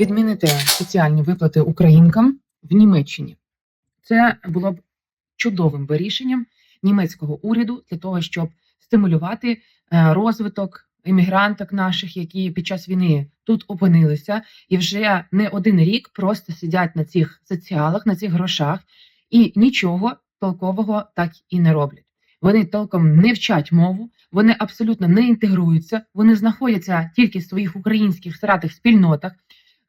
відмінити соціальні виплати українкам в Німеччині. Це було б чудовим би рішенням німецького уряду для того, щоб стимулювати е, розвиток іммігранток наших, які під час війни тут опинилися, і вже не один рік просто сидять на цих соціалах, на цих грошах, і нічого толкового так і не роблять. Вони толком не вчать мову, вони абсолютно не інтегруються, вони знаходяться тільки в своїх українських сратих спільнотах.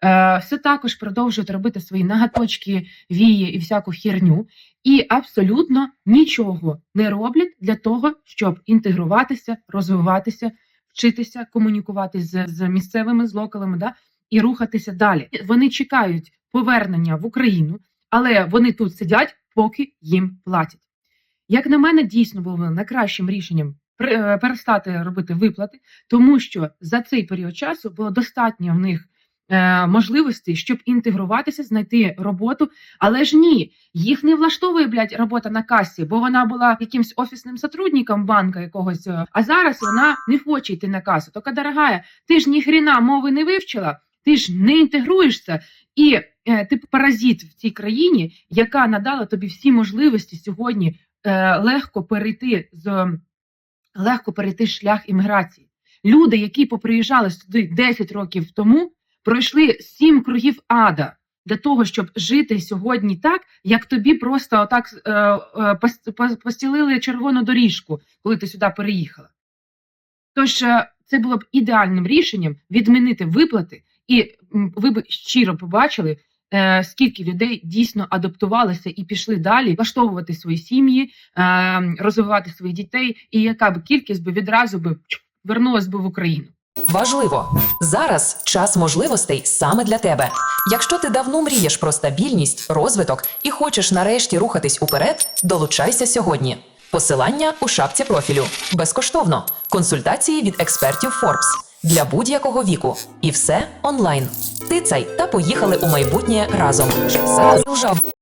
Е, все також продовжують робити свої нагаточки, вії і всяку херню, і абсолютно нічого не роблять для того, щоб інтегруватися, розвиватися, вчитися, комунікувати з, з місцевими з локалами, да, і рухатися далі. Вони чекають повернення в Україну, але вони тут сидять, поки їм платять. Як на мене, дійсно було найкращим рішенням е, перестати робити виплати, тому що за цей період часу було достатньо в них е, можливостей, щоб інтегруватися, знайти роботу. Але ж ні, їх не влаштовує блядь, робота на касі, бо вона була якимсь офісним сотрудником банка якогось. е, А зараз вона не хоче йти на касу. Тока, дорогая, ти ж ні хрена мови не вивчила, ти ж не інтегруєшся, і е, ти паразит в цій країні, яка надала тобі всі можливості сьогодні е, легко перейти з легко перейти шлях імміграції. Люди, які поприїжджали сюди 10 років тому, пройшли сім кругів ада для того, щоб жити сьогодні так, як тобі просто отак е, е, пос- пос- постілили червону доріжку, коли ти сюди переїхала. Тож е, це було б ідеальним рішенням відмінити виплати, і ви б щиро побачили, е, скільки людей дійсно адаптувалися і пішли далі влаштовувати свої сім'ї, розвивати своїх дітей, і яка б кількість би відразу би вернулась би в Україну. Важливо зараз час можливостей саме для тебе. Якщо ти давно мрієш про стабільність, розвиток і хочеш нарешті рухатись уперед, долучайся сьогодні. Посилання у шапці профілю безкоштовно. Консультації від експертів Forbes для будь-якого віку. І все онлайн. Тицай та поїхали у майбутнє разом. Все